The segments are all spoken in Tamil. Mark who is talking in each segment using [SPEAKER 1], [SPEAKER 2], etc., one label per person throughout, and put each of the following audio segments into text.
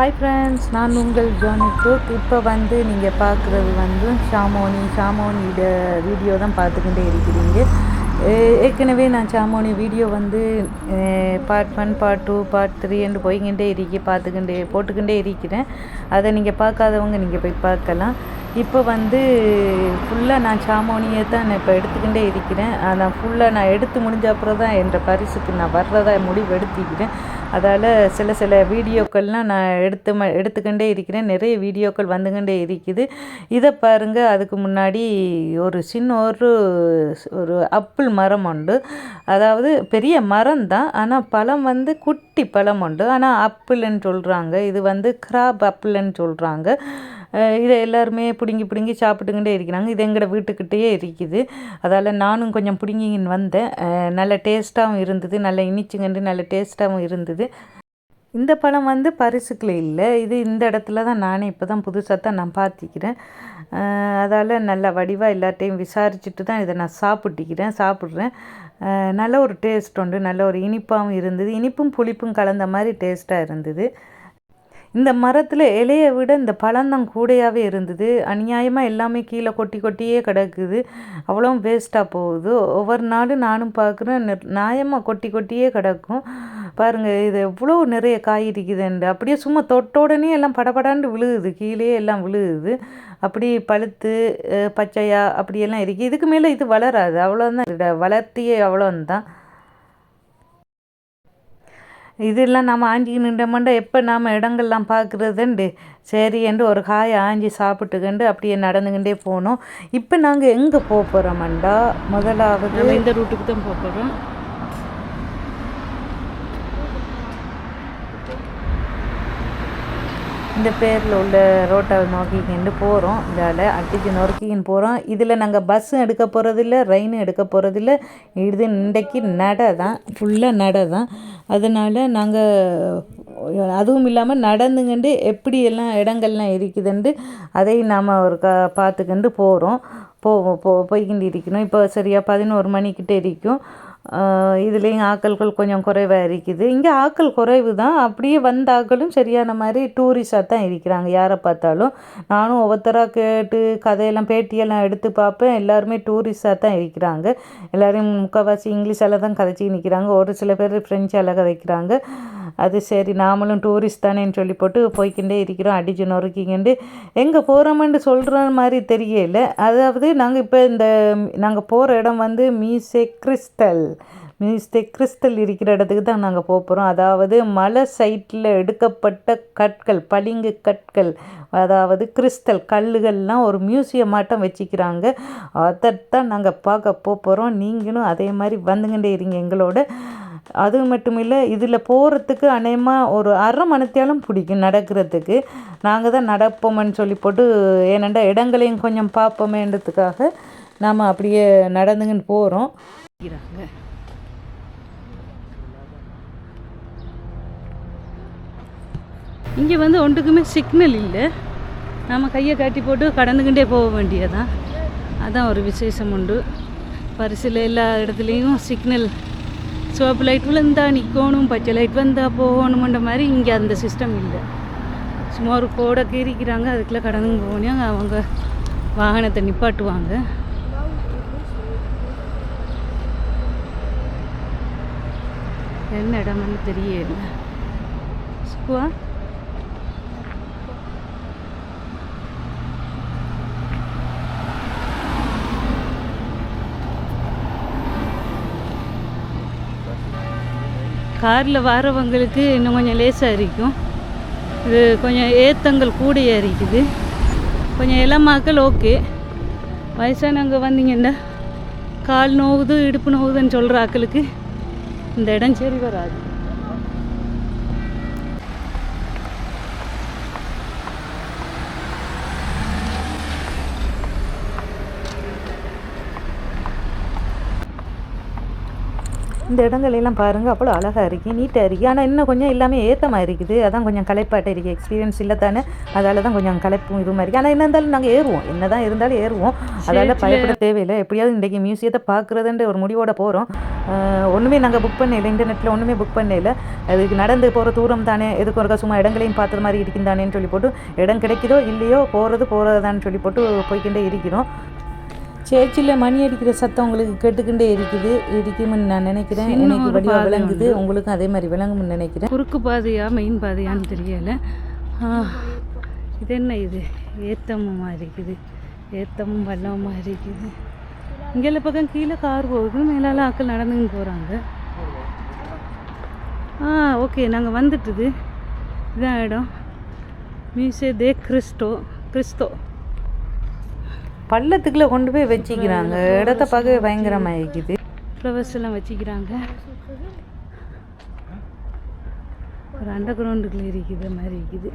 [SPEAKER 1] ஹாய் ஃப்ரெண்ட்ஸ் நான் உங்கள் ஜானி இப்போ வந்து நீங்கள் பார்க்குறது வந்து ஷாமோனி ஷாமோனியோட வீடியோ தான் பார்த்துக்கிட்டே இருக்கிறீங்க. ஏற்கனவே நான் ஷாமோனி வீடியோ வந்து part one part two part த்ரீன்னு போய்கிட்டே இருக்கி பார்த்துக்கிட்டே போட்டுக்கிட்டே இருக்கிறேன். அதை நீங்கள் பார்க்காதவங்க நீங்கள் போய் பார்க்கலாம். இப்போ வந்து ஃபுல்லாக நான் சாமோனியை தான் நான் இப்போ எடுத்துக்கிட்டே இருக்கிறேன். நான் ஃபுல்லாக நான் எடுத்து முடிஞ்ச அப்புறம் தான் என்ற பரிசுக்கு நான் வர்றதா முடிவு எடுத்துக்கிறேன். அதால் சில சில வீடியோக்கள்லாம் நான் எடுத்து ம எடுத்துக்கொண்டே இருக்கிறேன். நிறைய வீடியோக்கள் வந்துக்கொண்டே இருக்குது. இதை பாருங்கள் அதுக்கு முன்னாடி ஒரு சின்ன ஒரு ஒரு அப்பிள் மரம் உண்டு. அதாவது பெரிய மரம் தான் ஆனால் பழம் வந்து குட்டி பழம் உண்டு. ஆனால் அப்பிள்னு சொல்கிறாங்க இது வந்து கிராப் அப்பிள்னு சொல்கிறாங்க இதை எல்லாருமே பிடுங்கி பிடுங்கி சாப்பிட்டுக்கிட்டே இருக்கிறாங்க. இது எங்களோட வீட்டுக்கிட்டேயே இருக்குது. அதால் நானும் கொஞ்சம் பிடுங்கின்னு வந்தேன். நல்ல டேஸ்ட்டாகவும் இருந்தது. நல்ல இனிச்சுங்கன்று நல்ல டேஸ்ட்டாகவும் இருந்தது. இந்த பழம் வந்து பரிசுக்கில் இல்லை. இது இந்த இடத்துல தான் நானே இப்போ தான் புதுசாக தான் நான் பார்த்திக்கிறேன் அதால் நல்ல வடிவாக எல்லாத்தையும் விசாரிச்சுட்டு தான் இதை நான் சாப்பிட்டுக்கிறேன் சாப்பிட்றேன். நல்ல ஒரு டேஸ்ட் உண்டு. நல்ல ஒரு இனிப்பாகவும் இருந்தது. இனிப்பும் புளிப்பும் கலந்த மாதிரி டேஸ்ட்டாக இருந்தது. இந்த மரத்தில் இலையை விட இந்த பழந்தான் கூடையாகவே இருந்தது. அநியாயமாக எல்லாமே கீழே கொட்டி கொட்டியே கிடக்குது. அவ்வளோ வேஸ்ட்டாக போகுது. ஒவ்வொரு நாளும் நானும் பார்க்குறேன் நியாயமாக கொட்டி கொட்டியே கிடக்கும். பாருங்கள் இது எவ்வளோ நிறைய காய் இருக்குதுண்டு அப்படியே சும்மா தொட்டோடனே எல்லாம் படபடாண்டு விழுகுது. கீழே எல்லாம் விழுகுது. அப்படி பழுத்து பச்சையாக அப்படியெல்லாம் இருக்குது இதுக்கு மேலே இது வளராது. அவ்வளோதான் இதோட வளர்த்தியே அவ்வளோந்தான் இதெல்லாம் நம்ம ஆஞ்சி நின்றமண்ட எப்போ நாம் இடங்கள்லாம் பார்க்குறதுண்டு? சரி என்று ஒரு காயை ஆஞ்சி சாப்பிட்டுக்கண்டு அப்படியே நடந்துக்கிட்டே போனோம். இப்போ நாங்கள் எங்கே போக போகிறோமண்டா முதலாவது
[SPEAKER 2] இந்த ரூட்டுக்கு தான் போக போகிறோம்
[SPEAKER 1] இந்த பேரில் உள்ள ரோட்டை நோக்கிக்கிண்டு போகிறோம் இதால் அடிச்சு நொறுக்கின்னு போகிறோம் இதில் நாங்கள் பஸ்ஸும் எடுக்க போகிறதில்ல ரயினும் எடுக்க போகிறதில்ல இது இன்றைக்கு நடை தான் ஃபுல்லாக நடை தான். அதனால் நாங்கள் அதுவும் இல்லாமல் நடந்துங்கண்டு எப்படி எல்லாம் இடங்கள்லாம் இருக்குதுண்டு அதையும் நாம் ஒரு க பார்த்துக்கிண்டு போகிறோம் போ போ போய்கிண்டு இருக்கணும். இப்போ சரியாக பதினோரு மணிக்கிட்ட இருக்கும். இதுலேயும் ஆக்கள்கள் கொஞ்சம் குறைவாக இருக்குது. இங்கே ஆக்கள் குறைவு தான் அப்படியே வந்த ஆக்களும் சரியான மாதிரி டூரிஸ்டாக தான் இருக்கிறாங்க. யாரை பார்த்தாலும். நானும் ஒவ்வொருத்தராக கேட்டு கதையெல்லாம் பேட்டியெல்லாம் எடுத்து பார்ப்பேன். எல்லாருமே டூரிஸ்டாக தான் இருக்கிறாங்க. எல்லோரும் முக்கால்வாசி இங்கிலீஷால் தான் கதைச்சி நிற்கிறாங்க ஒரு சில பேர் ஃப்ரெஞ்சால் கதைக்கிறாங்க. அது சரி நாமளும் டூரிஸ்ட் தானேன்னு சொல்லி போட்டு போய்க்கிண்டே இருக்கிறோம். அடிச்சு நொறுக்கிங்கண்டு எங்கே போகிறோமென்று சொல்கிற மாதிரி தெரியல. அதாவது நாங்கள் இப்போ இந்த நாங்கள் போகிற இடம் வந்து மீசே கிறிஸ்டல் மீசே கிறிஸ்டல் இருக்கிற இடத்துக்கு தான் நாங்கள் போக போகிறோம் அதாவது மலை சைட்டில் எடுக்கப்பட்ட கற்கள் பளிங்கு கற்கள் அதாவது கிறிஸ்டல் கல்லுகள்லாம் ஒரு மியூசியம் மாட்டம் வச்சுக்கிறாங்க. அதைத்தான் நாங்கள் பார்க்க போகிறோம் நீங்களும் அதே மாதிரி வந்துக்கிட்டே இருங்க எங்களோட. அது மட்டும் இல்லை இதில் போகிறதுக்கு அநேகமாக ஒரு அரை மணத்தையாலும் பிடிக்கும் நடக்கிறதுக்கு. நாங்கள் தான் நடப்போம்னு சொல்லி போட்டு ஏனெண்டா இடங்களையும் கொஞ்சம் பார்ப்போமேன்றதுக்காக நாம் அப்படியே நடந்துங்கன்னு போகிறோம்
[SPEAKER 2] இங்கே வந்து ஒன்றுக்குமே சிக்னல் இல்லை. நம்ம கையை காட்டி போட்டு கடந்துக்கிட்டே போக வேண்டியதான் அதான் ஒரு விசேஷம் உண்டு. பரிசில் எல்லா இடத்துலையும் சிக்னல் சிவப்பு லைட் விழுந்தால் நிற்கணும் பச்சை லைட் வந்தால் போகணுமென்ற மாதிரி இங்கே அந்த சிஸ்டம் இல்லை. சும்மா ஒரு கோடை கீறிக்கிறாங்க அதுக்குள்ளே கடந்து போகணும் அவங்க வாகனத்தை நிப்பாட்டுவாங்க. என்ன இடம்னு தெரியல. சுக்குவா காரில் வரவங்களுக்கு இன்னும் கொஞ்சம் லேசாக இருக்கும் இது கொஞ்சம் ஏத்தங்கள் கூடையாக இருக்குது கொஞ்சம் இளமாக்கள் ஓகே. வயசானவங்க வந்தீங்கன்னா கால் நோவுது இடுப்பு நோவுதுன்னு சொல்கிற ஆக்களுக்கு இந்த இடம் சரி வராது.
[SPEAKER 1] இந்த இடங்கள் எல்லாம் பாருங்கள் அவ்வளோ அழகாக இருக்குது நீட்டாக இருக்குது ஆனால் இன்னும் கொஞ்சம் எல்லாமே ஏத்தமாக இருக்குது. அதான் கொஞ்சம் களைப்பாட்ட இருக்குது எக்ஸ்பீரியன்ஸ் இல்லை தானே அதால தான் கொஞ்சம் களைப்பும் இதுமாக இருக்குது ஆனால் என்ன இருந்தாலும் நாங்கள் ஏறுவோம். என்ன தான் இருந்தாலும் ஏறுவோம். அதால் பயப்பட தேவையில்லை. எப்படியாவது இன்றைக்கி மியூசியத்தை பார்க்குறதுன்ற ஒரு முடிவோட போகிறோம் ஒன்றுமே நாங்கள் புக் பண்ணல இன்டர்நெட்டில் ஒன்றுமே புக் பண்ணல அதுக்கு நடந்து போகிற தூரம் தானே? எதுக்கு ஒருக்கா சும்மா இடங்களையும் பார்த்துற மாதிரி இருக்கும் தானேன்னு சொல்லி போட்டு இடம் கிடைக்குதோ இல்லையோ போகிறது போகிறதான்னு சொல்லி போட்டு போய்க்கிட்டே இருக்கிறோம். சேர்ச்சில் மணி அடிக்கிற சத்தம் உங்களுக்கு கேட்டுக்கிட்டே இருக்குது. இருக்கும்னு நான் நினைக்கிறேன். எனக்கு
[SPEAKER 2] ஒரு
[SPEAKER 1] வடிவா
[SPEAKER 2] பாதை
[SPEAKER 1] விளங்குது. உங்களுக்கும் அதே மாதிரி விளங்கும்னு நினைக்கிறேன்.
[SPEAKER 2] குறுக்கு பாதையா மெயின் பாதையான்னு தெரியல. இது என்ன இது? ஏத்தமுமா இருக்குது ஏத்தமும் பள்ளமுமா இருக்குது இங்கே பக்கம் கீழே கார் போகுது. மேலால ஆட்கள் நடந்துன்னு போகிறாங்க ஆ ஓகே நாங்கள் வந்துட்டுது. இதான் இடம். மியூசிய தே கிறிஸ்டோ கிறிஸ்தோ
[SPEAKER 1] பள்ளத்துக்குள்ளே கொண்டு போய் வச்சிக்கிறாங்க. இடத்த பார்க்கவே பயங்கரமாக இருக்குது
[SPEAKER 2] ஃப்ளவர்ஸ் எல்லாம் வச்சுக்கிறாங்க. ஒரு அண்டர் கிரவுண்டுக்குள்ள இருக்குது மாதிரி இருக்குது.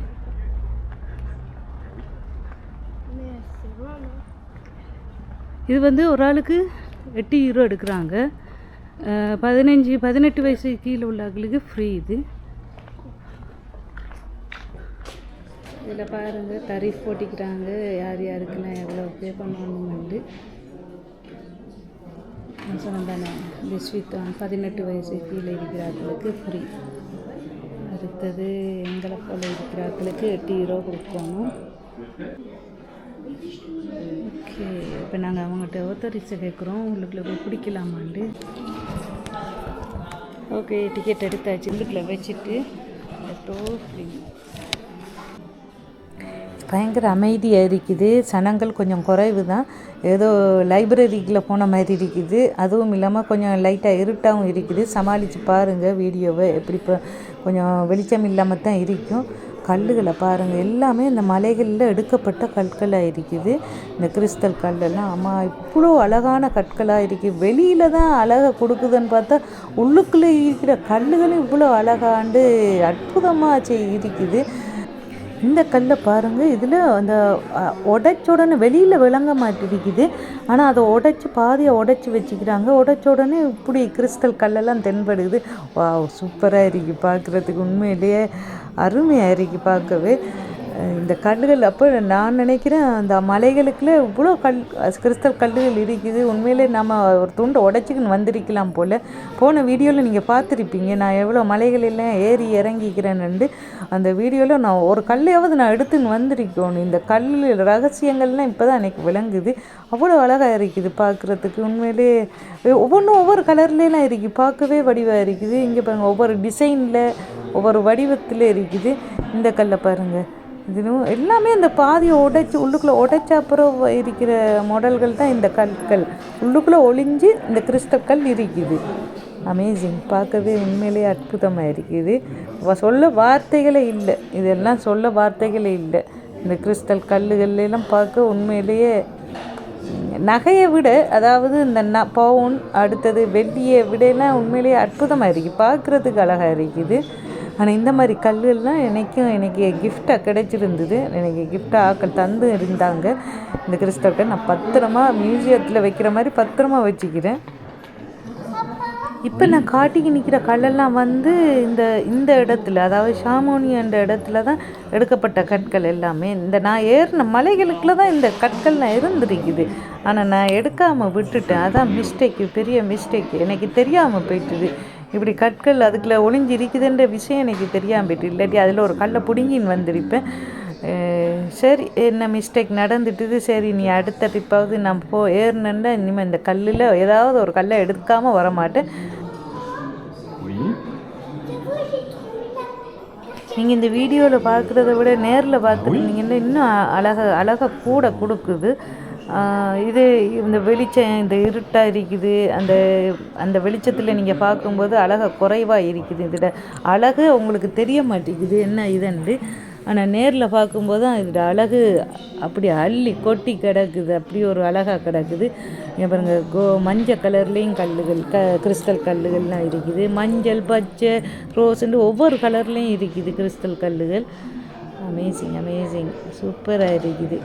[SPEAKER 2] இது வந்து ஒரு ஆளுக்கு எட்டு ஹீரோ எடுக்கிறாங்க. பதினஞ்சு பதினெட்டு வயசு கீழே உள்ள ஆட்களுக்கு ஃப்ரீ இது. இதில் பாருங்கள் தரீஃப் போட்டிக்கிறாங்க. யார் யாருக்கெல்லாம் எவ்வளோ பே பண்ணணுமெண்டு நான் சொன்னேன் பதினெட்டு வயசு கீழே இருக்கிறார்களுக்கு ஃப்ரீ அடுத்தது எங்களை போல இருக்கிறார்களுக்கு எட்டு ஹீரோ கொடுக்கணும். ஓகே இப்போ நாங்கள் அவங்ககிட்ட ஒத்தரிசை கேட்குறோம்? உங்களுக்கு பிடிக்கலாமாண்டு ஓகே டிக்கெட் எடுத்தாச்சு. உள்ளுக்குள்ள வச்சுட்டு எட்டோ ஃப்ரீ
[SPEAKER 1] பயங்கர அமைதியாக இருக்குது. சனங்கள் கொஞ்சம் குறைவு தான் ஏதோ லைப்ரரிக்குள்ளே போன மாதிரி இருக்குது. அதுவும் இல்லாமல் கொஞ்சம் லைட்டாக இருட்டாகவும் இருக்குது. சமாளித்து பாருங்கள் வீடியோவை. எப்படி இப்போ கொஞ்சம் வெளிச்சம் இல்லாமல் தான் இருக்கும். கல்லுகளை பாருங்கள் எல்லாமே இந்த மலைகளில் எடுக்கப்பட்ட கற்களாக இருக்குது. இந்த கிறிஸ்தல் கல்லெல்லாம் ஆமாம் இவ்வளோ அழகான கற்களாக இருக்குது வெளியில் தான் அழகை கொடுக்குதுன்னு பார்த்தா உள்ளுக்குள்ளே இருக்கிற கல்லுகளும் இவ்வளோ அழகாண்டு அற்புதமாக இருக்குது. இந்த கல்லை பாருங்கள் இதில் அந்த உடைச்ச உடனே வெளியில் விளங்க மாட்டிருக்குது. ஆனால் அதை உடைச்சி பாதியை உடைச்சி வச்சுக்கிறாங்க. உடைச்ச உடனே இப்படி கிறிஸ்டல் கல்லெல்லாம் தென்படுது. வா சூப்பராக இருக்குது பார்க்குறதுக்கு உண்மையிலேயே. அருமையாக இருக்குது பார்க்கவே. இந்த கல்லுகள் அப்போ நான் நினைக்கிறேன் அந்த மலைகளுக்குள்ள இவ்வளோ கல் கிறிஸ்தல் கல்லுகள் இருக்குது. உண்மையிலே நம்ம ஒரு துண்டை உடச்சிக்கின்னு வந்திருக்கலாம் போல். போன வீடியோவில் நீங்கள் பார்த்துருப்பீங்க. நான் எவ்வளோ மலைகள் எல்லாம் ஏறி இறங்கிக்கிறேன்னு அந்த வீடியோவில் நான் ஒரு கல்லையாவது நான் எடுத்துன்னு வந்திருக்கணும் இந்த கல் ரகசியங்கள்லாம் இப்போ தான் எனக்கு விளங்குது. அவ்வளோ அழகாக இருக்குது பார்க்குறதுக்கு. உண்மையிலே ஒவ்வொன்றும் ஒவ்வொரு கலர்லாம் இருக்குது பார்க்கவே வடிவாக இருக்குது. இங்கே பாருங்கள் ஒவ்வொரு டிசைனில் ஒவ்வொரு வடிவத்தில் இருக்குது. இந்த கல்லை பாருங்கள் இதுவும் எல்லாமே இந்த பாதியை உடைச்சி உள்ளுக்குள்ளே உடைச்ச அப்புறம் இருக்கிற மாடல்கள் தான் இந்த கற்கள் உள்ளுக்குள்ளே ஒளிஞ்சு இந்த கிறிஸ்டல் கல் இருக்குது. அமேசிங் பார்க்கவே உண்மையிலேயே அற்புதமாக இருக்குது. சொல்ல வார்த்தைகளே இல்லை. இதெல்லாம் சொல்ல வார்த்தைகளே இல்லை. இந்த கிறிஸ்டல் கல்லுகள்லாம் பார்க்க உண்மையிலேயே நகையை விட அதாவது இந்த ந பவுன் அடுத்தது வெள்ளியை விடலாம் உண்மையிலேயே அற்புதமாக இருக்குது பார்க்குறதுக்கு அழகாக இருக்குது. ஆனால் இந்த மாதிரி கல்லுலாம் எனக்கும் எனக்கு கிஃப்டாக கிடைச்சிருந்தது. எனக்கு கிஃப்டாக ஆக்கள் தந்து இருந்தாங்க. இந்த கிறிஸ்டல் நான் பத்திரமா மியூசியத்தில் வைக்கிற மாதிரி பத்திரமா வச்சுக்கிறேன். இப்போ நான் காட்டிக்கு நிற்கிற கல்லெல்லாம் வந்து இந்த இந்த இடத்துல அதாவது ஷாமோனியன்ற இடத்துல தான் எடுக்கப்பட்ட கற்கள் எல்லாமே. இந்த நான் ஏறின மலைகளுக்குள்ள தான் இந்த கற்கள்லாம் இருந்திருக்குது. ஆனால் நான் எடுக்காமல் விட்டுட்டேன். அதான் மிஸ்டேக்கு பெரிய மிஸ்டேக்கு எனக்கு தெரியாமல் போயிட்டுது. இப்படி கற்கள் அதுக்குள்ளே ஒளிஞ்சு இருக்குதுன்ற விஷயம் எனக்கு தெரியாமல் போயிட்டு இல்லாட்டி அதில் ஒரு கல்லை பிடுங்கின்னு வந்திருப்பேன். சரி என்ன மிஸ்டேக் நடந்துட்டுது சரி நீ அடுத்த ட்ரிப்பாவது நான் போ ஏறினேன்னா இனிமேல் இந்த கல்லில் ஏதாவது ஒரு கல்லை எடுக்காமல் வர மாட்டேன் நீங்கள் இந்த வீடியோவில் பார்க்குறத விட நேரில் பார்த்துருந்தீங்கன்னா இன்னும் அழகாக அழகாக கூட கொடுக்குது. இது இந்த வெளிச்சம் இந்த இருட்டாக இருக்குது. அந்த அந்த வெளிச்சத்தில் நீங்கள் பார்க்கும்போது அழகாக குறைவாக இருக்குது. இதோட அழகு உங்களுக்கு தெரிய மாட்டேங்குது. என்ன இதுன்னு. ஆனால் நேரில் பார்க்கும்போது தான் இதோட அழகு அப்படி அள்ளி கொட்டி கிடக்குது. அப்படி ஒரு அழகாக கிடக்குது. இங்கே கோ மஞ்சள் கலர்லேயும் கல்லுகள் க கிறிஸ்டல் கல்லுகள்லாம் இருக்குது. மஞ்சள் பச்சை ரோஸ்ன்னு ஒவ்வொரு கலர்லேயும் இருக்குது கிறிஸ்டல் கல்லுகள். அமேசிங் அமேசிங் சூப்பராக இருக்குது.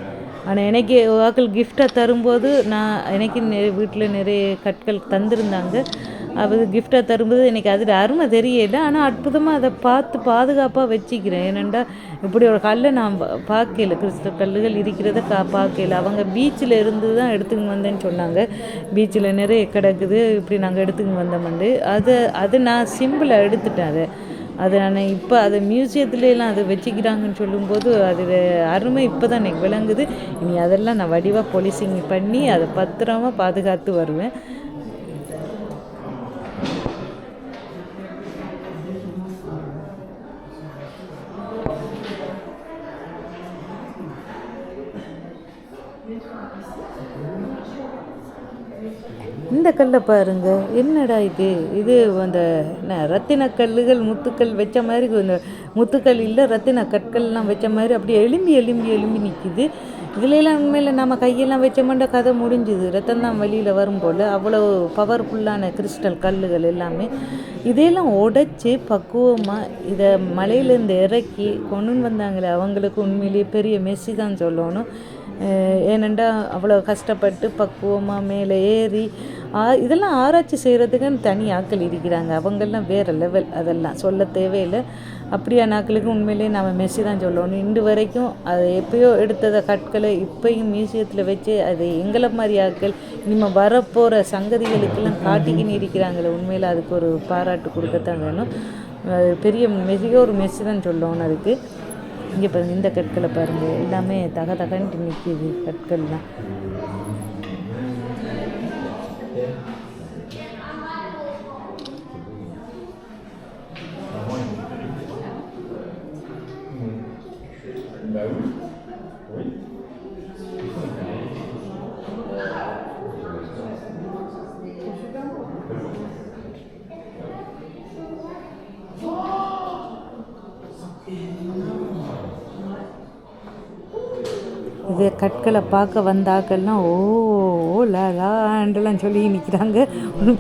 [SPEAKER 1] ஆனால் எனக்கு வாக்கள் கிஃப்டாக தரும்போது நான் எனக்கு வீட்டில் நிறைய கற்கள் தந்திருந்தாங்க. அது கிஃப்டாக தரும்போது எனக்கு அதில் அருமை தெரியல. ஆனால் அற்புதமாக அதை பார்த்து பாதுகாப்பாக வச்சுக்கிறேன். ஏனெண்டா இப்படி ஒரு கல்லை நான் பார்க்கல. கிறிஸ்தவ கல்லுகள் இருக்கிறத கா பார்க்கல. அவங்க பீச்சில் இருந்து தான் எடுத்துக்கின்னு வந்தேன்னு சொன்னாங்க. பீச்சில் நிறைய கிடக்குது. இப்படி நாங்கள் எடுத்துன்னு வந்தோம்ண்டு அதை அது நான் சிம்பிளாக எடுத்துட்டேன் அதை. அது நான் இப்போ அதை மியூசியத்துலலாம் அதை வச்சுக்கிறாங்கன்னு சொல்லும்போது அது அருமை இப்போ தான் எனக்கு விளங்குது. இனி அதெல்லாம் நான் வடிவாக பொலிசிங் பண்ணி அதை பத்திரமா பாதுகாத்து வருவேன். இந்த கல்லை பாருங்க. என்னடா இது? இது அந்த என்ன ரத்தின கல்லுகள் முத்துக்கள் வச்ச மாதிரி இந்த முத்துக்கள் இல்லை ரத்தின கற்கள்லாம் வச்ச மாதிரி அப்படியே எலும்பி எலும்பி எலும்பி நிற்கிது இதுலலாம் உண்மையில் நம்ம கையெல்லாம் வச்சோம்னா கதை முடிஞ்சுது. ரத்தம் தான் வெளியில் வரும் போல். அவ்வளோ பவர்ஃபுல்லான கிறிஸ்டல் கல்லுகள் எல்லாமே. இதையெல்லாம் உடைச்சி பக்குவமாக இதை மலையிலேருந்து இறக்கி கொண்டு வந்தாங்களே. அவங்களுக்கு உண்மையிலேயே பெரிய மெஸ்ஸி தான் சொல்லணும். ஏனெண்டா அவ்வளோ கஷ்டப்பட்டு பக்குவமாக மேலே ஏறி ஆ இதெல்லாம் ஆராய்ச்சி செய்கிறதுக்குன்னு தனி ஆட்கள் இருக்கிறாங்க. அவங்கெல்லாம் வேறு லெவல் அதெல்லாம். சொல்ல தேவையில்லை. அப்படியான ஆட்களுக்கு உண்மையிலேயே நம்ம மெஸ்ஸி தான் சொல்லணும். இன்று வரைக்கும் அதை எப்பயோ எடுத்ததை கற்களை இப்பையும் மியூசியத்தில் வச்சு அது எங்களை மாதிரி ஆட்கள் இனிமேல் வரப்போகிற சங்கதிகளுக்கெல்லாம் காட்டிக்கின்னு இருக்கிறாங்களே. உண்மையில் அதுக்கு ஒரு பாராட்டு கொடுக்கத்தான் வேணும். அது பெரிய மிக ஒரு மெஸ்ஸி தான் சொல்லணும் அதுக்கு. இங்கே பாருங்க இந்த கற்களை பாருங்கள் எல்லாமே தக தகன்ட்டு நிற்கிது கற்கள்லாம். இது கற்களை பார்க்க வந்தாக்கள்லாம் ஓ லாண்டெல்லாம் சொல்லி நிற்கிறாங்க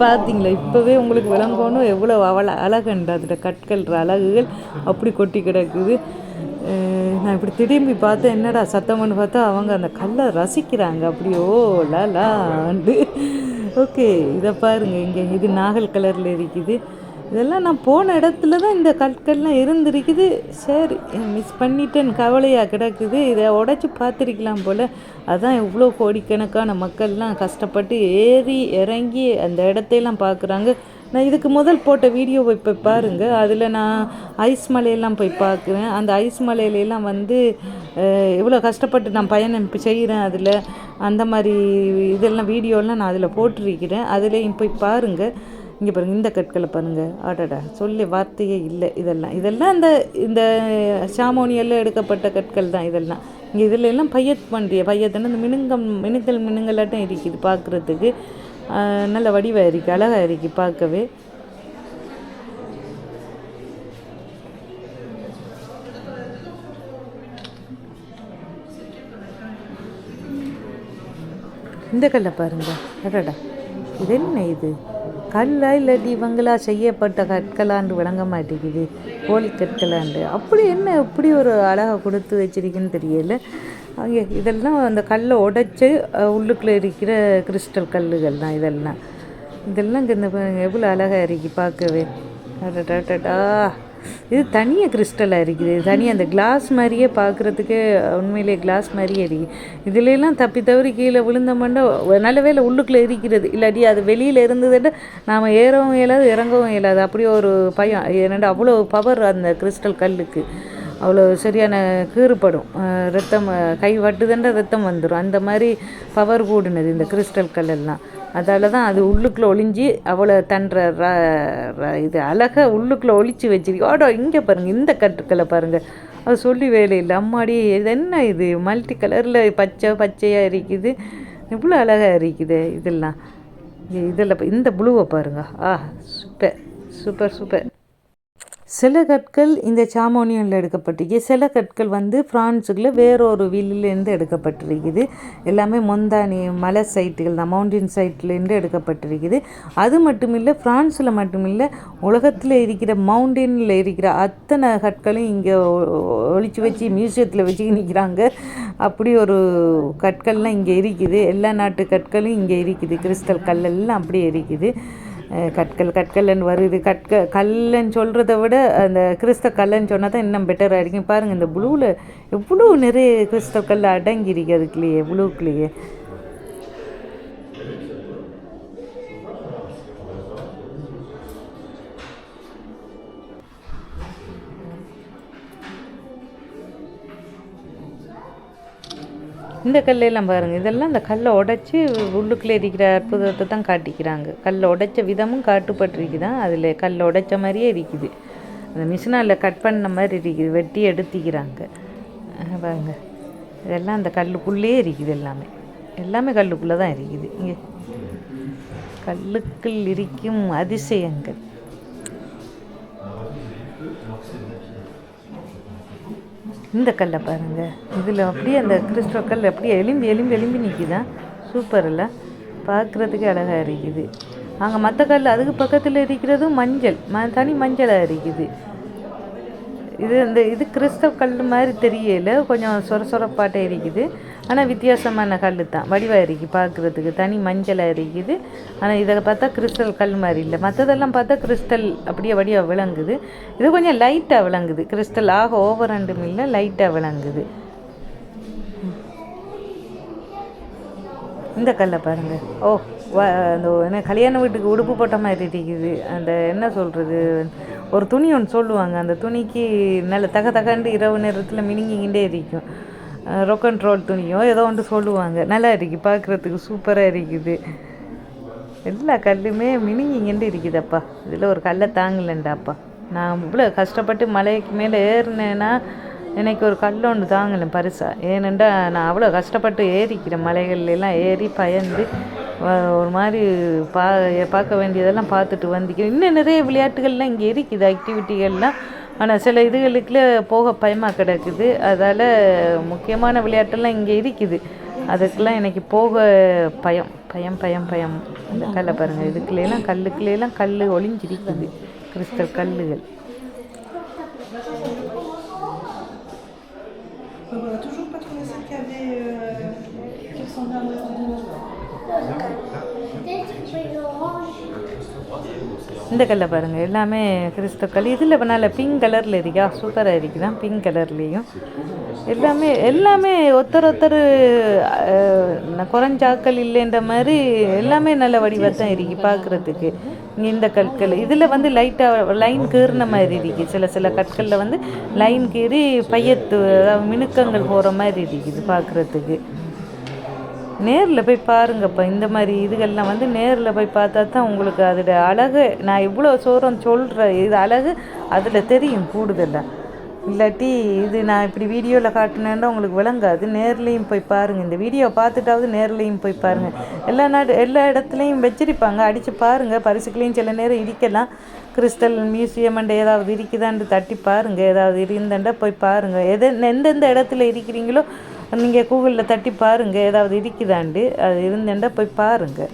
[SPEAKER 1] பார்த்தீங்களா இப்போவே உங்களுக்கு விளங்கணும் எவ்வளோ அவள அழகுண்டு அதில் கற்கள்ற அழகுகள் அப்படி கொட்டி கிடக்குது. நான் இப்படி திரும்பி பார்த்தேன் என்னடா சத்தம்னு பார்த்தா அவங்க அந்த கல்லை ரசிக்கிறாங்க. அப்படி ஓ லாண்டு ஓகே இதை பாருங்கள் இங்கே. இது நாகல் கலரில் இருக்குது. இதெல்லாம் நான் போன இடத்துல தான் இந்த கற்கள்லாம் இருந்திருக்குது. சரி மிஸ் பண்ணிட்டேன்னு கவலையாக கிடக்குது. இதை உடச்சி பார்த்துருக்கலாம் போல். அதான் இவ்வளோ கோடிக்கணக்கான மக்கள்லாம் கஷ்டப்பட்டு ஏறி இறங்கி அந்த இடத்தையெல்லாம் பார்க்குறாங்க. நான் இதுக்கு முதல் போட்ட வீடியோவை இப்போ பாருங்கள் அதில் நான் ஐஸ் மலையெல்லாம் போய் பார்க்குறேன். அந்த ஐஸ் மலையிலெல்லாம் வந்து எவ்வளோ கஷ்டப்பட்டு நான் பயணம் இப்போ செய்கிறேன் அதில். அந்த மாதிரி இதெல்லாம் வீடியோலாம் நான் அதில் போட்டிருக்கிறேன். அதுலேயும் போய் பாருங்கள் இங்கே பாருங்கள் இந்த கற்களை பாருங்கள் ஆடாடா சொல்லி வார்த்தையே இல்லை இதெல்லாம். இதெல்லாம் இந்த இந்த சாமோனியெல்லாம் எடுக்கப்பட்ட கற்கள் தான் இதெல்லாம். இங்கே இதில் எல்லாம் பையத் பண்ணுறிய பையத்துன்னு இந்த மினுங்கம் மினுங்கல் மினுங்கலாட்டம் இருக்குது பார்க்குறதுக்கு. நல்ல வடிவாக இருக்குது அழகாக இருக்குது பார்க்கவே. இந்த கல்லை பாருங்க. அடடா இது என்ன இது? கல்லா இல்லாட்டி இவங்களா செய்யப்பட்ட கற்களாண்டு விளங்க மாட்டேங்குது. கோழி கற்களாண்டு அப்படி என்ன இப்படி ஒரு அழகை கொடுத்து வச்சிருக்குன்னு தெரியல. அங்கே இதெல்லாம் அந்த கல்லை உடைச்சி உள்ளுக்குள்ளே இருக்கிற கிறிஸ்டல் கல்லுகள் தான் இதெல்லாம். இதெல்லாம் இங்கே இந்த எவ்வளோ அழகாக இருக்கு பார்க்கவே. அடடா இது தனியாக கிறிஸ்டலாக இருக்குது. தனியாக அந்த கிளாஸ் மாதிரியே பார்க்குறதுக்கு உண்மையிலே கிளாஸ் மாதிரியே இருக்குது இதுலலாம் தப்பி தவறி கீழே விழுந்த மண்டை நல்ல வேளை உள்ளுக்குள்ளே இருக்கிறது இல்லாட்டி அது வெளியில் இருந்ததுட்டு நாம் ஏறவும் இயலாது இறங்கவும் இயலாது. அப்படியே ஒரு பயம். ஏன்னா அவ்வளோ பவர் அந்த கிறிஸ்டல் கல்லுக்கு. அவ்வளோ சரியான கீறுபடும். ரத்தம் கை வட்டுதண்ட ரத்தம் வந்துடும் அந்த மாதிரி பவர் கூடினது இந்த கிறிஸ்டல் கல்லெல்லாம். அதால் தான் அது உள்ளுக்குள்ளே ஒளிஞ்சு அவ்வளோ தன்ற ர- ர- இது அழகாக உள்ளுக்குள்ளே ஒழிச்சு வச்சிருக்கு. ஆடோ இங்கே பாருங்கள் இந்த கட்டுக்களை பாருங்கள் அது சொல்லி வேலை இல்லை. அம்மாடி இது என்ன இது? மல்டி கலரில் பச்சை பச்சையாக இருக்குது. இவ்வளோ அழகாக இருக்குது இதெல்லாம். இதில் இந்த ப்ளூவை பாருங்க. ஆ சூப்பர் சூப்பர் சூப்பர். சில கற்கள் இந்த சாமோனியனில் எடுக்கப்பட்டிருக்கு. சில கற்கள் வந்து ஃப்ரான்ஸுக்குள்ள வேறொரு வில்லிலேருந்து எடுக்கப்பட்டிருக்குது. எல்லாமே மொந்தானி மலை சைட்டுகள் தான் மவுண்டின் சைட்லேருந்து எடுக்கப்பட்டிருக்குது. அது மட்டும் இல்லை ஃப்ரான்ஸில் மட்டும் இல்லை உலகத்தில் இருக்கிற மவுண்டனில் இருக்கிற அத்தனை கற்களையும் இங்கே ஒழிச்சு வச்சு மியூசியத்தில் வச்சு நிற்கிறாங்க அப்படி ஒரு கற்கள்லாம் இங்கே இருக்குது. எல்லா நாட்டு கற்களும் இங்கே இருக்குது. கிறிஸ்டல் கல்லெல்லாம் அப்படியே இருக்குது. கற்கள் கற்கள்னு வருது. கற்க கல்லுன்னு சொல்கிறத விட அந்த கிறிஸ்த கல்லுன்னு சொன்னால் தான் இன்னும் பெட்டராக இருக்கும். பாருங்கள் இந்த ப்ளூவில் எவ்வளோ நிறைய கிறிஸ்தவ கல் அடங்கியிருக்கு அதுக்குள்ளேயே ப்ளூக்குள்ளேயே இந்த கல்லெல்லாம் பாருங்கள் இதெல்லாம் இந்த கல்லை உடைச்சி உள்ளுக்குள்ளே இருக்கிற அற்புதத்தை தான் காட்டிக்கிறாங்க. கல்லை உடைச்ச விதமும் காட்டுப்பட்டிருக்குதான் அதில் கல்லை உடைச்ச மாதிரியே இருக்குது. அந்த மிஷினால் கட் பண்ண மாதிரி இருக்குது. வெட்டி எடுத்திக்கிறாங்க. பாருங்க. இதெல்லாம் அந்த கல்லுக்குள்ளேயே இருக்குது எல்லாமே. எல்லாமே கல்லுக்குள்ளே தான் இருக்குது. இங்கே கல்லுக்குள் இருக்கும் அதிசயங்கள். இந்த கல்லை பாருங்கள் இதில் அப்படியே அந்த கிறிஸ்டோ கல் அப்படியே எலும்பி எலும்பி எலும்பி நிற்கிதான் சூப்பர் இல்லை? பார்க்குறதுக்கு அழகாக இருக்குது. அங்கே மற்ற கல் அதுக்கு பக்கத்தில் இருக்கிறதும் மஞ்சள். ம தனி மஞ்சளாக இருக்குது. இது இந்த இது கிறிஸ்தவ கல் மாதிரி தெரியல. கொஞ்சம் சொர சொரப்பாட்டே இருக்குது. ஆனால் வித்தியாசமான கல் தான். வடிவாக இருக்குது பார்க்குறதுக்கு தனி மஞ்சளாக இருக்குது ஆனால் இதை பார்த்தா கிறிஸ்டல் கல் மாதிரி இல்லை. மற்றதெல்லாம் பார்த்தா கிறிஸ்டல் அப்படியே வடிவாக விளங்குது. இது கொஞ்சம் லைட்டாக விளங்குது. கிறிஸ்டல் ஆக ஓவர் ரெண்டும் இல்லை லைட்டாக விளங்குது. இந்த கல்லை பாருங்க. ஓ வ அந்த என்ன கல்யாண வீட்டுக்கு உடுப்பு போட்ட மாதிரி இருக்குது. அந்த என்ன சொல்கிறது ஒரு துணி ஒன்று சொல்லுவாங்க. அந்த துணிக்கு நல்ல தக தகண்டு இரவு நேரத்தில் மினுங்கிக்கிட்டே இருக்கும் ரொக்கன் ரோல் துணியோ ஏதோ ஒன்று சொல்லுவாங்க. நல்லா இருக்குது பார்க்குறதுக்கு சூப்பராக இருக்குது. எல்லா கல்லுமே மினுங்கிங்கிட்டு இருக்குதப்பா. இதில் ஒரு கல்லை தாங்கலண்டாப்பா நான் இவ்வளோ கஷ்டப்பட்டு மலைக்கு மேலே ஏறினேன்னா எனக்கு ஒரு கல் ஒன்று தாங்கலை பரிசா. ஏனெண்டா நான் அவ்வளோ கஷ்டப்பட்டு ஏறிக்கிறேன் மலைகள்லாம் ஏறி பயந்து ஒரு மாதிரி பா பார்க்க வேண்டியதெல்லாம் பார்த்துட்டு வந்திக்கிறேன். இன்னும் நிறைய விளையாட்டுகள்லாம் இங்கே இருக்குது. ஆக்டிவிட்டிகள்லாம் ஆனால் சில இதுகளுக்குள்ள போக பயமாக கிடக்குது. அதால் முக்கியமான விளையாட்டெல்லாம் இங்கே இருக்குது. அதுக்கெல்லாம் எனக்கு போக பயம். பயம் பயம் பயம். இந்த கல்லை பாருங்கள் இதுக்குள்ளேலாம் கல்லுக்குள்ளேலாம் கல் ஒளிஞ்சிருக்குது. கிறிஸ்டல் கல்லுகள். இந்த கலர் பாருங்கள் எல்லாமே கிறிஸ்துக்கள். இதில் இப்போ நல்ல பிங்க் கலரில் இருக்கா? சூப்பராக இருக்குதான் பிங்க் கலர்லேயும் எல்லாமே எல்லாமே ஒருத்தர் ஒருத்தர் குறைஞ்சாக்கள் இல்லைன்ற மாதிரி எல்லாமே நல்ல வடிவத்தான் இருக்கு பார்க்குறதுக்கு இந்த கற்கள் இதில் வந்து லைட்டாக லைன் கீறின மாதிரி இருக்குது சில சில கற்களில் வந்து லைன் கீறி பையத்து அதாவது மினுக்கங்கள் போகிற மாதிரி இருக்குது பார்க்குறதுக்கு நேரில் போய் பாருங்கப்பா. இந்த மாதிரி இதுகள்லாம் வந்து நேரில் போய் பார்த்தா தான் உங்களுக்கு அதோட அழகு நான் இவ்வளோ சோரம் சொல்கிற இது அழகு அதில் தெரியும் கூடுதலாக இல்லாட்டி இது நான் இப்படி வீடியோவில் காட்டினேன்னா உங்களுக்கு விளங்காது. நேர்லேயும் போய் பாருங்கள் இந்த வீடியோவை பார்த்துட்டாவது நேர்லேயும் போய் பாருங்கள் எல்லா நாடு எல்லா இடத்துலையும் வச்சிருப்பாங்க. அடித்து பாருங்கள் பரிசுகளையும் சில நேரம் இடிக்கலாம். கிறிஸ்டல் மியூசியம் அண்ட் ஏதாவது இருக்குதான்ட்டு தட்டி பாருங்கள் ஏதாவது இருந்தாண்டா போய் பாருங்கள் எது எந்தெந்த இடத்துல இருக்கிறீங்களோ நீங்கள் கூகுளில் தட்டி பாருங்கள் ஏதாவது இருக்குதாண்டு அது இருந்தேன்டா போய் பாருங்கள்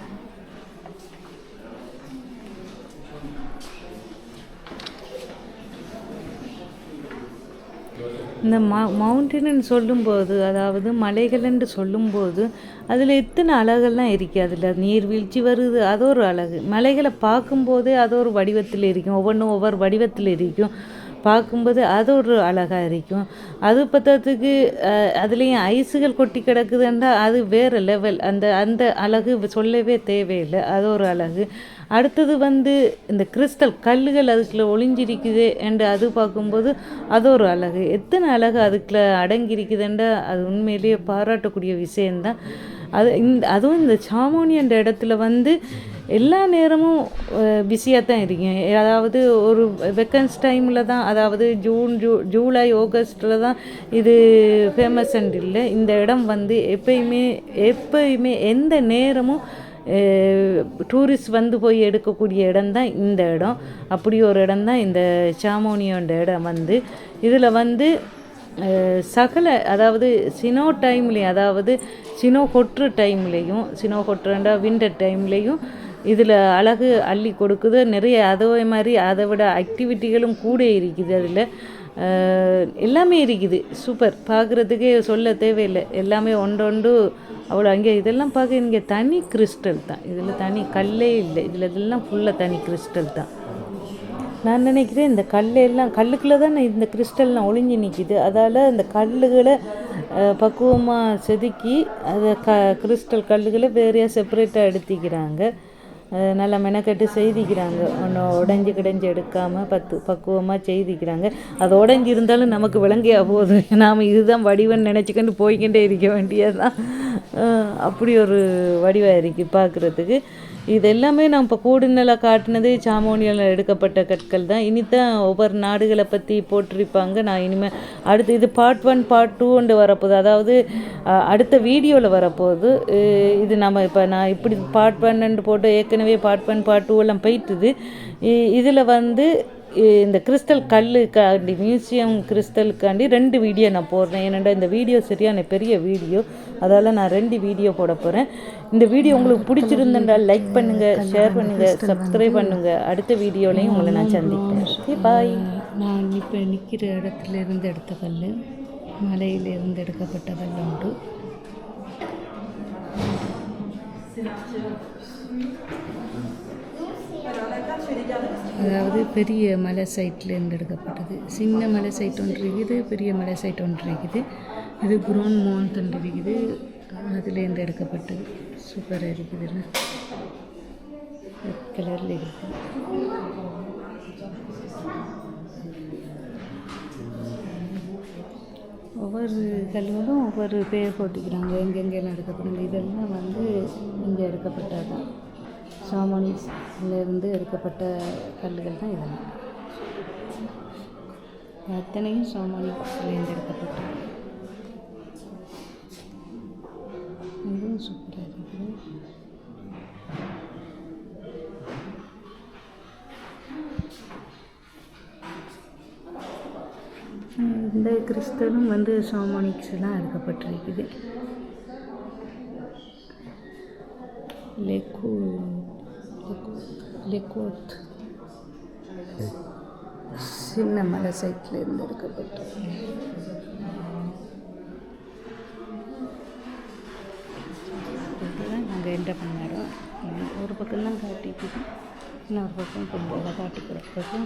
[SPEAKER 1] இந்த ம மவுண்டன்னு சொல்லும்போது அதாவது மலைகள் என்று சொல்லும்போது அதில் எத்தனை அழகெல்லாம் இருக்குது அதில். நீர்வீழ்ச்சி வருது அது ஒரு அழகு. மலைகளை பார்க்கும்போதே அது ஒரு வடிவத்தில் இருக்கும். ஒவ்வொன்றும் ஒவ்வொரு வடிவத்தில் இருக்கும். பார்க்கும்போது அது ஒரு அழகாக இருக்கும். அது பத்தத்துக்கு அதுலேயும் ஐஸுகள் கொட்டி கிடக்குதுன்றா அது வேறு லெவல் அந்த அந்த அழகு சொல்லவே தேவையில்லை. அது ஒரு அழகு. அடுத்தது வந்து இந்த கிறிஸ்டல் கல்லுகள் அதுக்குள்ளே ஒளிஞ்சிருக்குது என்று அது பார்க்கும்போது அது ஒரு அழகு. எத்தனை அழகு அதுக்குள்ள அடங்கியிருக்குதுன்றா அது உண்மையிலேயே பாராட்டக்கூடிய விஷயந்தான் அது இந்த அதுவும் இந்த சாமோனி என்ற இடத்துல வந்து எல்லா நேரமும் பிஸியாக தான் இருக்கேன். அதாவது ஒரு வெக்கன்ஸ் டைமில் தான் அதாவது ஜூன் ஜூ ஜூலை ஆகஸ்ட்டில் தான் இது ஃபேமஸ் இல்லை. இந்த இடம் வந்து எப்பயுமே எப்பயுமே எந்த நேரமும் டூரிஸ்ட் வந்து போய் எடுக்கக்கூடிய இடம் தான் இந்த இடம். அப்படி ஒரு இடம் தான் இந்த சாமோனியோன்ற இடம் வந்து. இதில் வந்து சகல அதாவது சினோ டைம்லேயும் அதாவது சினோ கொட்டுற டைம்லேயும் சினோ கொட்டுறண்டா விண்டர் டைம்லேயும் இதில் அழகு அள்ளி கொடுக்குது. நிறைய அதே மாதிரி அதை விட ஆக்டிவிட்டிகளும் கூட இருக்குது அதில். எல்லாமே இருக்குது. சூப்பர் பார்க்குறதுக்கே சொல்ல தேவையில்லை. எல்லாமே ஒன்றொண்டு அவ்வளோ. அங்கே இதெல்லாம் பார்க்க இங்கே தனி கிறிஸ்டல் தான். இதில் தனி கல்லே இல்லை. இதில் இதெல்லாம் ஃபுல்லாக தனி கிறிஸ்டல் தான். நான் நினைக்கிறேன் இந்த கல்லெல்லாம் கல்லுக்குள்ளே தான் இந்த கிறிஸ்டல்லாம் ஒளிஞ்சு நிற்கிது அதால் இந்த கல்லுகளை பக்குவமாக செதுக்கி அதை க கிறிஸ்டல் கல்லுகளை வேறையாக செப்பரேட்டாக எடுத்திக்கிறாங்க. நல்லா மெனக்கட்டு செய்திக்கிறாங்க. ஒன்றும் உடஞ்சி கிடஞ்சி எடுக்காமல் பத்து பக்குவமாக செய்திக்கிறாங்க. அது உடஞ்சி இருந்தாலும் நமக்கு விளங்கியா போகுது. நாம் இதுதான் வடிவன்னு நினச்சிக்கிட்டு போய்க்கிட்டே இருக்க வேண்டியதுதான். அப்படி ஒரு வடிவாக இருக்குது பார்க்குறதுக்கு இது எல்லாமே நான் இப்போ கூடுநிலை காட்டினது சாமோனியில் எடுக்கப்பட்ட கற்கள் தான். இனித்தான் ஒவ்வொரு நாடுகளை பற்றி போட்டிருப்பாங்க நான் இனிமேல் அடுத்து இது பார்ட் ஒன் பார்ட் டூண்டு வரப்போகுது. அதாவது அடுத்த வீடியோவில் வரப்போகுது. இது நம்ம இப்போ நான் இப்படி பார்ட் ஒன்னு போட்டு ஏற்கனவே பார்ட் ஒன் பார்ட் டூ எல்லாம் போயிட்டுது. இதில் வந்து இந்த கிறிஸ்டல் கல்லுக்காண்டி மியூசியம் கிறிஸ்டலுக்காண்டி ரெண்டு வீடியோ நான் போடுறேன். ஏன்னா இந்த வீடியோ சரியான பெரிய வீடியோ அதால் நான் ரெண்டு வீடியோ போட போகிறேன் இந்த வீடியோ உங்களுக்கு பிடிச்சிருந்தா லைக் பண்ணுங்கள் ஷேர் பண்ணுங்கள் சப்ஸ்கிரைப் பண்ணுங்கள் அடுத்த வீடியோலையும் உங்களை நான் சந்திக்கிறேன் பாய்
[SPEAKER 2] நான் இப்போ நிற்கிற இடத்துல இருந்து எடுத்த கல் மலையிலிருந்து எடுக்கப்பட்ட கல் உண்டு. அதாவது பெரிய மலை சைட்லேருந்து எடுக்கப்பட்டது சின்ன மலை சைட் ஒன்று இருக்குது பெரிய மலை சைட் ஒன்று இருக்குது. இது குரோன் ஒன்று இருக்குது. அதுலேருந்து எடுக்கப்பட்டது. சூப்பராக இருக்குது கலரில் இருக்குது ஒவ்வொரு கல்லுகளும் ஒவ்வொரு பேர் போட்டுக்கிறாங்க. எங்கெங்கெல்லாம் எடுக்கப்படுது இதெல்லாம் வந்து இங்கே எடுக்கப்பட்டது தான் ஷாமனிஸ்லேருந்து எடுக்கப்பட்ட கல்லுகள் தான் இதெல்லாம். அத்தனையும் ஷாமனிஸ்லேருந்து எடுக்கப்பட்ட இதுவும் சூப்பராக இருக்குது. இந்த கிறிஸ்தலும் வந்து சாமானிக்ஸ் எல்லாம் எடுக்கப்பட்டிருக்குது. லெக்கு லெக்கோத் சின்ன மலை சைட்டில் இருந்து எடுக்கப்பட்டது நாங்கள் என்ன பண்ண ஒரு பக்கம் தான் காட்டிக்குது இன்னொரு பக்கம் கொஞ்சம் காட்டி கொடுப்பது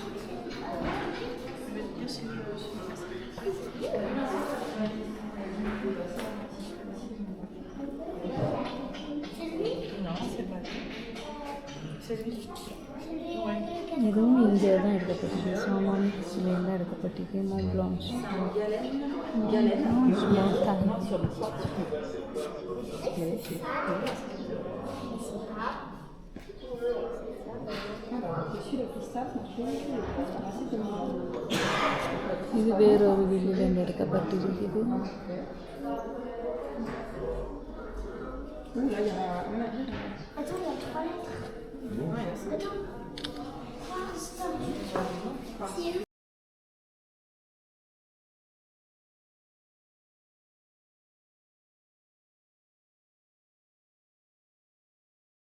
[SPEAKER 2] இதுவும் இங்கே தான் எடுக்கப்பட்டது சாமான் சிலையில் தான் எடுக்கப்பட்டது மோப்ளான்ஸ் இது வேறொரு வில்லிலிருந்து எடுக்கப்பட்டிருக்குது